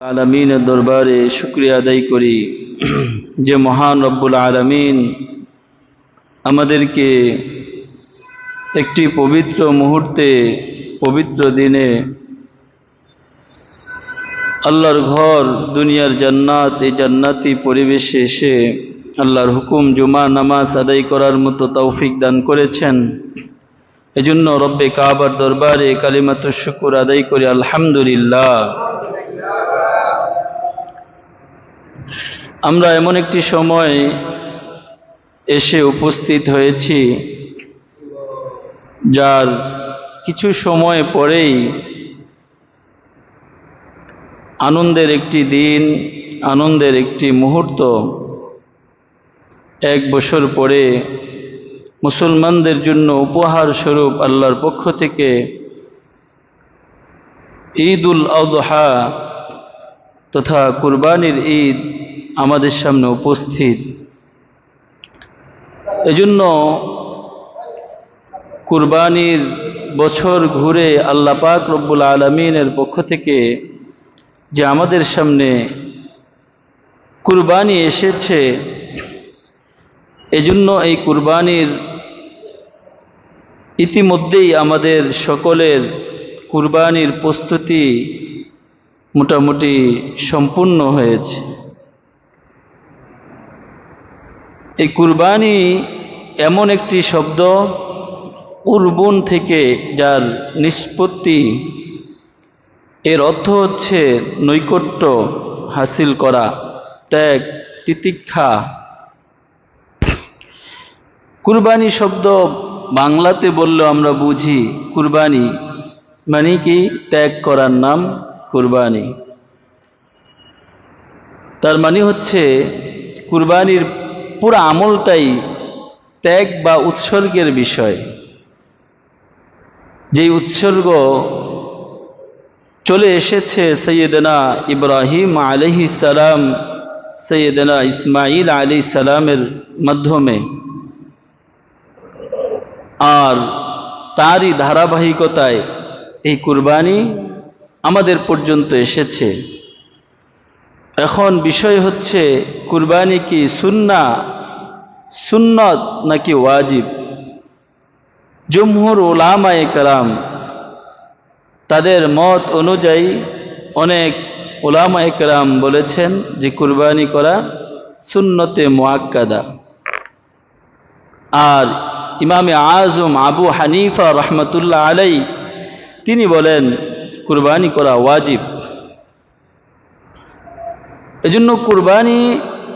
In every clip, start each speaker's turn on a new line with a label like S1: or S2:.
S1: আলমিনের দরবারে শুক্রিয়া আদায় করি যে মহান রব্বুল আলমিন আমাদেরকে একটি পবিত্র মুহূর্তে, পবিত্র দিনে আল্লাহর ঘর, দুনিয়ার জান্নাত, এই জান্নাতি পরিবেশে এসে আল্লাহর হুকুম জুমা নামাজ আদায় করার মতো তৌফিক দান করেছেন। এজন্য রব্বে কাবার দরবারে কালিমাত শুকুর আদায় করি, আলহামদুলিল্লাহ। আমরা এমন একটি সময় এসে উপস্থিত হয়েছি যার কিছু সময় পরেই আনন্দের একটি দিন, আনন্দের একটি মুহূর্ত এক বছর পরে মুসলমানদের জন্য উপহার স্বরূপ আল্লাহর পক্ষ থেকে ঈদ উল আদহা তথা কুরবানির ঈদ আমাদের সামনে উপস্থিত। এজন্য কুরবানির বছর ঘুরে আল্লাহ পাক রব্বুল আলমিনের পক্ষ থেকে যে আমাদের সামনে কুরবানি এসেছে, এজন্য এই কুরবানির ইতিমধ্যেই আমাদের সকলের কুরবানির প্রস্তুতি মোটামুটি সম্পূর্ণ হয়েছে। এই কুরবানি এমন একটি শব্দ উর্বন থেকে যার নিষ্পত্তি, এর অর্থ হচ্ছে নৈকট্য হাসিল করা, ত্যাগ, তিতিক্ষা। কুরবানি শব্দ বাংলাতে বললেও আমরা বুঝি কুরবানি মানে কি? ত্যাগ করার নাম কুরবানি। তার মানে হচ্ছে কুরবানির পুরো আমলটাই ত্যাগ বা উৎসর্গের বিষয়। যে উৎসর্গ চলে এসেছে সৈয়দনা ইব্রাহিম আলহি সালাম, সৈয়দনা ইসমাইল আলি সালামের মাধ্যমে। আর তারই ধারাবাহিকতায় এই কুরবানি আমাদের পর্যন্ত এসেছে। এখন বিষয় হচ্ছে, কুরবানি কি সুন্না, সুন্নত নাকি ওয়াজিব? জমহুর ওলামায় কালাম তাদের মত অনুযায়ী অনেক ওলামায়ে কালাম বলেছেন যে কুরবানি করা সুন্নতে মোয়াক্কাদা আর ইমামে আজম আবু হানিফা রহমতুল্লাহ আলাই তিনি বলেন, কুরবানি করা ওয়াজিব। এজন্য কুরবানি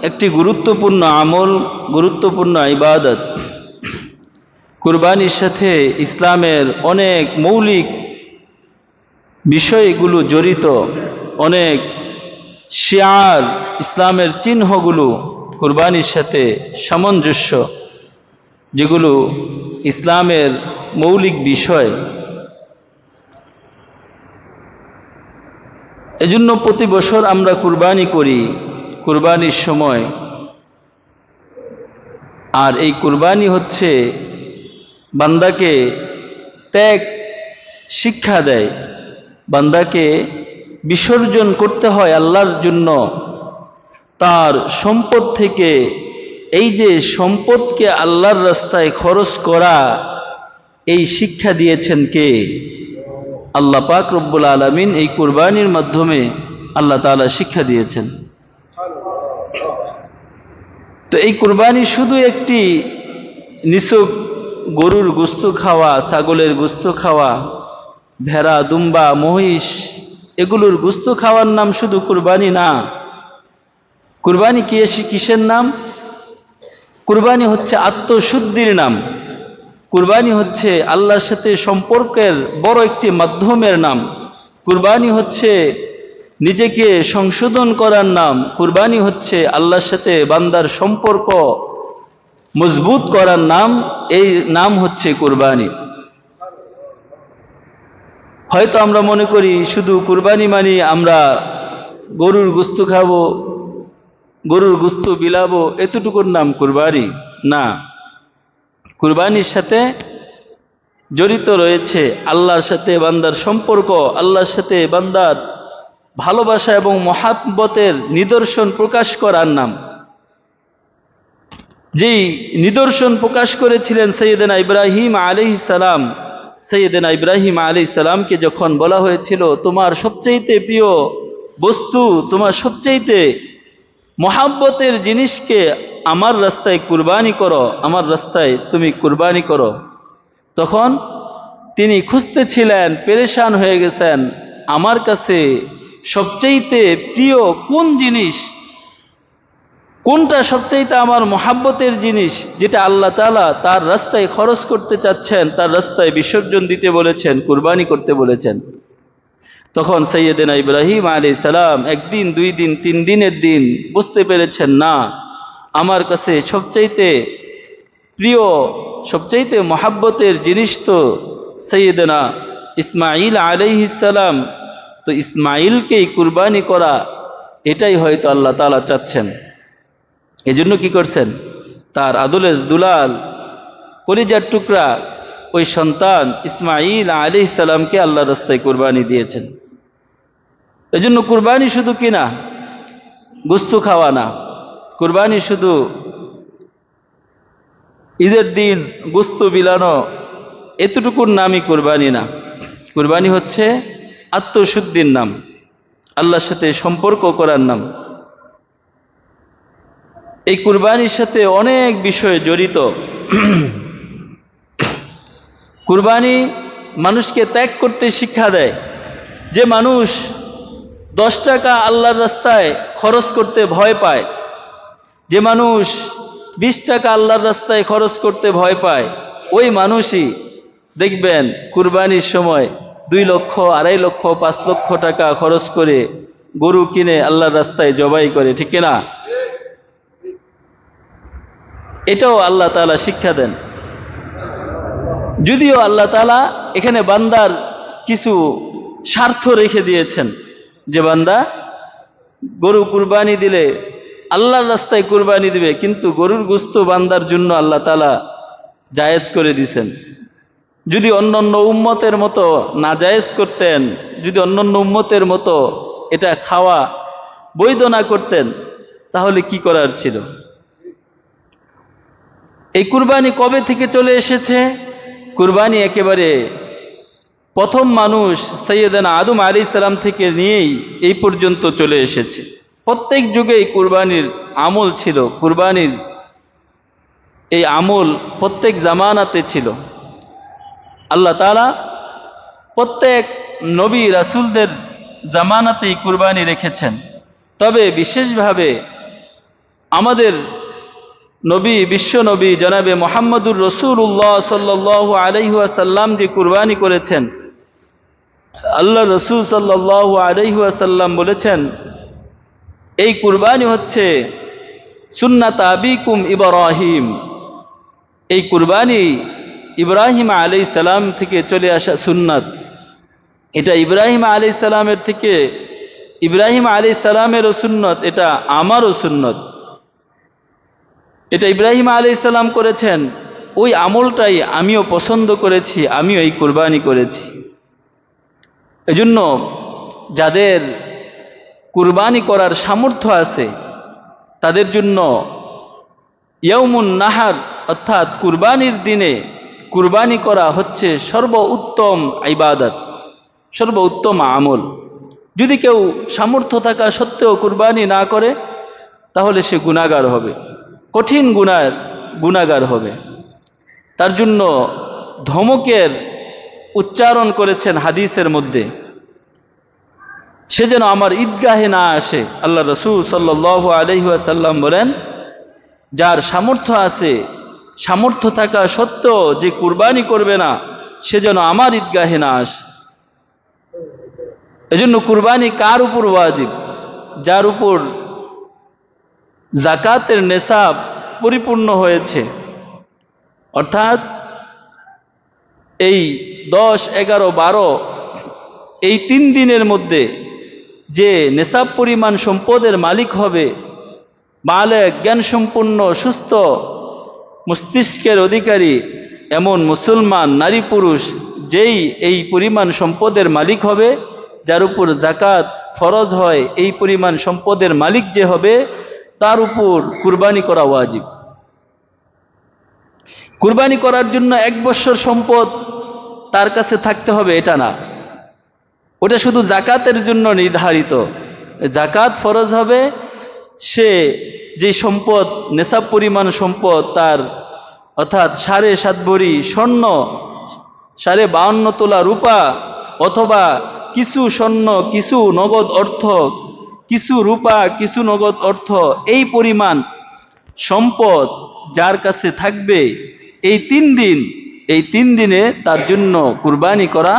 S1: একটি গুরুত্বপূর্ণ আমল, গুরুত্বপূর্ণ ইবাদত। কুরবানির সাথে ইসলামের অনেক মৌলিক বিষয়গুলো জড়িত, অনেক শিয়ার ইসলামের চিহ্নগুলো কুরবানির সাথে সামঞ্জস্য, যেগুলো ইসলামের মৌলিক বিষয়। এজন্য প্রতি বছর আমরা কুরবানি করি। কুরবানির সময় আর এই কুরবানি হচ্ছে বান্দাকে ত্যাগ, শিক্ষা দেয়। বান্দাকে বিসর্জন করতে হয় আল্লাহর জন্য। তার সম্পদ থেকে এই যে সম্পদকে আল্লাহর রাস্তায় খরচ করা, এই শিক্ষা দিয়েছেন কে? আল্লাহ পাক রব্বুল আলমিন এই কুরবানির মাধ্যমে আল্লাহ তালা শিক্ষা দিয়েছেন। তো এই কুরবানি শুধু একটি নিছক গরুর গুস্ত খাওয়া, ছাগলের গুস্ত খাওয়া, ভেড়া, দুম্বা, মহিষ, এগুলোর গুস্ত খাওয়ার নাম শুধু কুরবানি না। কুরবানি কি কিসের নাম? কুরবানি হচ্ছে আত্মশুদ্ধির নাম। কুরবানি হচ্ছে আল্লাহর সাথে সম্পর্কের বড় একটি মাধ্যমের নাম। কুরবানি হচ্ছে নিজেকে সংশোধন করার নাম। কুরবানি হচ্ছে আল্লাহর সাথে বান্দার সম্পর্ক মজবুত করার নাম। এই নাম হচ্ছে কুরবানি। হয়তো আমরা মনে করি শুধু কুরবানি মানি আমরা গরুর গুস্ত খাব, গরুর গুস্ত বিলাবো, এতটুকুর নাম কুরবানি। না। কুরবানির সাথে জড়িত রয়েছে আল্লাহর সাথে বান্দার সম্পর্ক, আল্লাহর সাথে বান্দার ভালোবাসা এবং মহাব্বতের নিদর্শন প্রকাশ করার নাম। যেই নিদর্শন প্রকাশ করেছিলেন সৈয়দেনা ইব্রাহিম আলি সালাম, সৈয়দেনা ইব্রাহিম আলি সালামকে যখন বলা হয়েছিল, তোমার সবচাইতে প্রিয় বস্তু, তোমার সবচাইতে মহাব্বতের জিনিসকে আমার রাস্তায় কুরবানি করো, আমার রাস্তায় তুমি কুরবানি করো। তখন তিনি খুঁজতেছিলেন, পেরেশান হয়ে গেছেন। আমার কাছে সবচাইতে প্রিয় কোন জিনিস? কোনটা সবচাইতে আমার মহাব্বতের জিনিস? যেটা আল্লাহ তালা তার রাস্তায় খরচ করতে চাচ্ছেন, তার রাস্তায় বিসর্জন দিতে বলেছেন, কুরবানি করতে বলেছেন। তখন সৈয়দিনা ইব্রাহিম আলী সালাম একদিন, দুই দিন, তিন দিনের দিন বুঝতে পেরেছেন, না আমার কাছে সবচাইতে প্রিয়, সবচাইতে মহাব্বতের জিনিস তো সৈয়দনা ইসমাইল আলাইহিসালাম তো ইসমাইলকেই কুরবানি করা, এটাই হয়তো আল্লাহ তালা চাচ্ছেন। এজন্য কি করছেন? তার আদলের দুলাল, কলিজার টুকরা ওই সন্তান ইসমাইল আলী ইসলামকে আল্লাহ রাস্তায় কুরবানি দিয়েছেন। এজন্য কুরবানি শুধু কিনা? গুস্তু খাওয়া না। কুরবানি শুধু ঈদের দিন গুস্তু বিলানো এতটুকুর নামই কুরবানি না। কুরবানি হচ্ছে আত্মশুদ্ধির নাম, আল্লাহর সাথে সম্পর্ক করার নাম। এই কুরবানির সাথে অনেক বিষয় জড়িত। কুরবানি মানুষকে ত্যাগ করতে শিক্ষা দেয়। যে মানুষ দশ টাকা আল্লাহর রাস্তায় খরচ করতে ভয় পায় যে মানুষ বিশ টাকা আল্লাহর রাস্তায় খরচ করতে ভয় পায়, ওই মানুষই দেখবেন কুরবানির সময় দুই লক্ষ, আড়াই লক্ষ, পাঁচ লক্ষ টাকা খরচ করে গরু কিনে আল্লাহর রাস্তায় জবাই করে, ঠিক না এটাও আল্লাহ তালা শিক্ষা দেন। যদিও আল্লাহ তালা এখানে বান্দার কিছু স্বার্থ রেখে দিয়েছেন, যে বান্দা গরু কুরবানি দিলে আল্লাহর রাস্তায় কুরবানি দিবে, কিন্তু গরুর গুস্ত বান্দার জন্য আল্লাহ তালা জায়েজ করে দিছেন। যদি অন্যান্য উম্মতের মতো না জায়েজ করতেন, যদি অন্যান্য উম্মতের মতো এটা খাওয়া বৈধ না করতেন, তাহলে কি করার ছিল? এই কুরবানি কবে থেকে চলে এসেছে? কুরবানি একেবারে প্রথম মানুষ সৈয়দানা আদম আলী ইসলাম থেকে নিয়েই এই পর্যন্ত চলে এসেছে। প্রত্যেক যুগেই কুরবানির আমল ছিল। কুরবানির এই আমল প্রত্যেক জামানাতে ছিল। আল্লাহ তালা প্রত্যেক নবী রাসুলদের জামানাতেই কুরবানি রেখেছেন। তবে বিশেষভাবে আমাদের নবী, বিশ্ব নবী জনাবে মোহাম্মদুর রসুল্লাহ সাল্লাহ আলহিহাসাল্লাম যে কুরবানি করেছেন, আল্লাহ রসুল সাল্লাহ আলহিহাসাল্লাম বলেছেন এই কুরবানি হচ্ছে সুন্নাত আবিকুম ইব্রাহিম। এই কুরবানি ইব্রাহিম আলি সালাম থেকে চলে আসা সুন্নাত। এটা ইব্রাহিম আলি সালামের থেকে, ইব্রাহিম আলি সালামেরও সুন্নত, এটা আমারও সুন্নত। এটা ইব্রাহিম আলি ইসলাম করেছেন, ওই আমলটাই আমিও পছন্দ করেছি, আমিও এই কোরবানি করেছি। এজন্য যাদের কুরবানি করার সামর্থ্য আছে, তাদের জন্য ইয়ৌমুন নাহার, অর্থাৎ কুরবানির দিনে কুরবানি করা হচ্ছে সর্ব উত্তম ইবাদত সর্ব উত্তম আমল। যদি কেউ সামর্থ্য থাকা সত্ত্বেও কুরবানি না করে, তাহলে সে গুণাগার হবে, কঠিন গুণার গুণাগার হবে। তার জন্য ধমকের উচ্চারণ করেছেন হাদিসের মধ্যে। সে যেন আমার ঈদগাহে না আসে। আল্লাহ রসুল সাল্লাহ আলহিহাসাল্লাম বলেন, যার সামর্থ্য আছে, সামর্থ্য থাকা সত্ত্বেও যে কুরবানি করবে না, সে যেন আমার ঈদগাহে না আসে। এজন্য কুরবানি কার উপর ওয়াজিব? যার উপর জাকাতের নেশাব পরিপূর্ণ হয়েছে। অর্থাৎ এই দশ, এগারো, বারো, এই তিন দিনের মধ্যে যে নেশাব পরিমাণ সম্পদের মালিক হবে মালে জ্ঞান সম্পূর্ণ সুস্থ মস্তিষ্কের অধিকারী এমন মুসলমান নারী পুরুষ যেই এই পরিমাণ সম্পদের মালিক হবে, যার উপর জাকাত ফরজ হয়, এই পরিমাণ সম্পদের মালিক যে হবে, তার উপর কুরবানি করা ওয়াজিব। কুরবানি করার জন্য এক বৎসর সম্পদ তার কাছে থাকতে হবে, এটা না। ওটা শুধু জাকাতের জন্য নির্ধারিত। জাকাত ফরজ হবে, সে যে সম্পদ, নেশাব পরিমাণ সম্পদ তার, অর্থাৎ সাড়ে সাত ভরি স্বর্ণ, সাড়ে বাউন্ন তোলা রূপা, অথবা কিছু স্বর্ণ, কিছু নগদ অর্থ, কিছু রূপা, কিছু নগদ অর্থ, এই পরিমাণ সম্পদ যার কাছে থাকবে, এই তিন দিন, এই তিন দিনে তার জন্য কুরবানি করা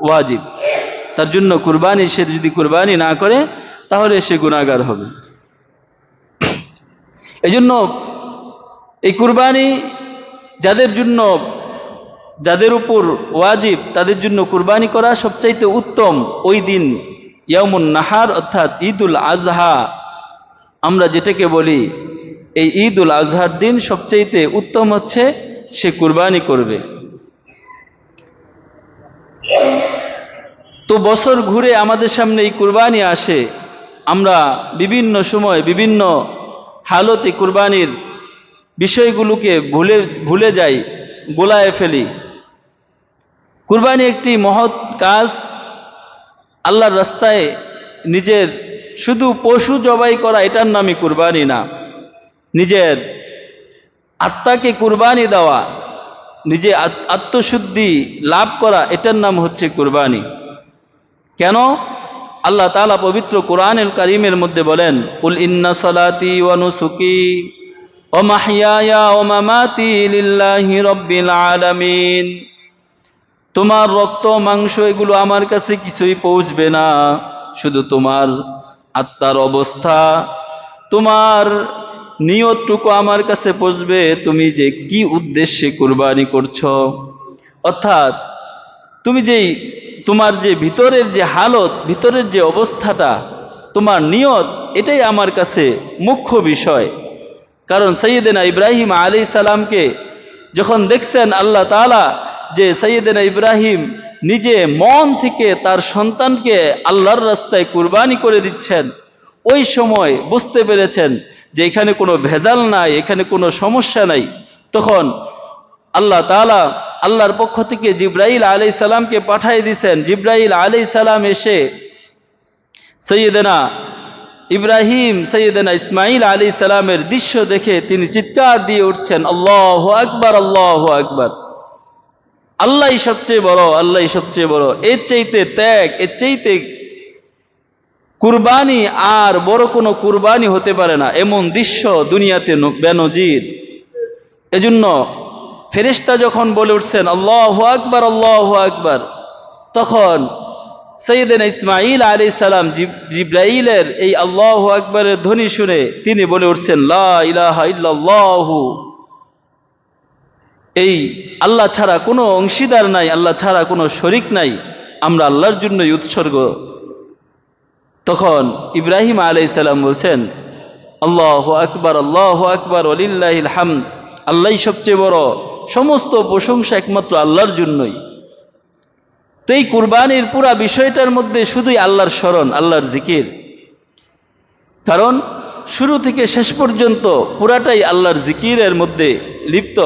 S1: ওয়াজিব। তার জন্য কুরবানি, সে যদি কুরবানি না করে, তাহলে সে গুণাগার হবে। এজন্য এই কুরবানি যাদের জন্য, যাদের উপর ওয়াজিব, তাদের জন্য কুরবানি করা সবচাইতে উত্তম ওই দিন ইয়ামুন নাহার, অর্থাৎ ঈদুল আজহা। আমরা যেটাকে বলি, এই ঈদুল আজহার দিন সবচাইতে উত্তম হচ্ছে সে কুরবানি করবে। তো বছর ঘুরে আমাদের সামনে এই কুরবানি আসে। আমরা বিভিন্ন সময় বিভিন্ন হালতে কুরবানির বিষয়গুলোকে ভুলে ভুলে যাই, গোলায় ফেলি। কুরবানি একটি মহৎ কাজ। আল্লাহর রাস্তায় নিজের শুধু পশু জবাই করা এটার নামই কুরবানি না। নিজের আত্মাকে কুরবানি দেওয়া, নিজে আত্মশুদ্ধি লাভ করা এটার নাম হচ্ছে কুরবানি। কেন? আল্লাহ তাআলা পবিত্র কোরআন কোরআনুল কারীমের মধ্যে বলেন উল ইন্না সলাতি ওয়া নুসুকি ওয়া মাহইয়ায়া ওয়া মামাতি রাব্বিল আলামিন। তোমার রক্ত, মাংস, এগুলো আমার কাছে কিছুই পৌঁছবে না। শুধু তোমার আত্মার অবস্থা, তোমার নিয়তটুকু আমার কাছে পৌঁছবে। তুমি যে কি উদ্দেশ্যে কুরবানি করছ? অর্থাৎ, তুমি যেই তোমার যে ভিতরের যে হালত, ভিতরের যে অবস্থাটা, তোমার নিয়ত, এটাই আমার কাছে মুখ্য বিষয়। কারণ সৈয়দেনা ইব্রাহিম আলী সালামকে যখন দেখছেন আল্লাহ তাআলা যে সৈয়দেনা ইব্রাহিম নিজে মন থেকে তার সন্তানকে আল্লাহর রাস্তায় কুরবানি করে দিচ্ছেন, ওই সময় বুঝতে পেরেছেন যে এখানে কোনো ভেজাল নাই, এখানে কোনো সমস্যা নাই। তখন আল্লাহ তাআলা আল্লাহর পক্ষ থেকে জিব্রাইল আলাই সালামকে পাঠিয়ে দিছেন জিব্রাইল আলাই সালাম এসে সৈয়দনা ইব্রাহিম, সৈয়দনা ইসমাইল আলী সালামের দৃশ্য দেখে তিনি চিৎকার দিয়ে উঠছেন, আল্লাহ আকবার আল্লাহ আকবার। আল্লাহ সবচেয়ে বড় আল্লাহ সবচেয়ে বড়। এর চাইতে ত্যাগ, এর চাইতে কুরবানি আর বড় কোনো কুরবানি হতে পারে না। এমন দৃশ্য দুনিয়াতে বেনজির। এজন্য ফেরেশতা যখন বলে উঠছেন, আল্লাহ আকবার আল্লাহ আকবার, তখন সৈয়দিন ইসমাইল আলী সালাম জিব্রাইলের এই আল্লাহ আকবরের ধ্বনি শুনে তিনি বলে উঠছেন, লা ইলাহা ইল্লাল্লাহু। এই আল্লাহ ছাড়া কোনো অংশীদার নাই, আল্লাহ ছাড়া কোনো শরিক নাই, আমরা আল্লাহর জন্যই উৎসর্গ। তখন ইব্রাহিম আলাইসাল্লাম বলছেন, আল্লাহ আকবার আল্লাহ আকবার অলিল্লাহিল হামদ। আল্লাহ সবচেয়ে বড়। সমস্ত প্রশংসা একমাত্র আল্লাহর জন্যই। তো এই কুরবানির পুরা বিষয়টার মধ্যে শুধুই আল্লাহর স্মরণ, আল্লাহর জিকির। কারণ শুরু থেকে শেষ পর্যন্ত পুরাটাই আল্লাহর জিকিরের মধ্যে লিপ্ত।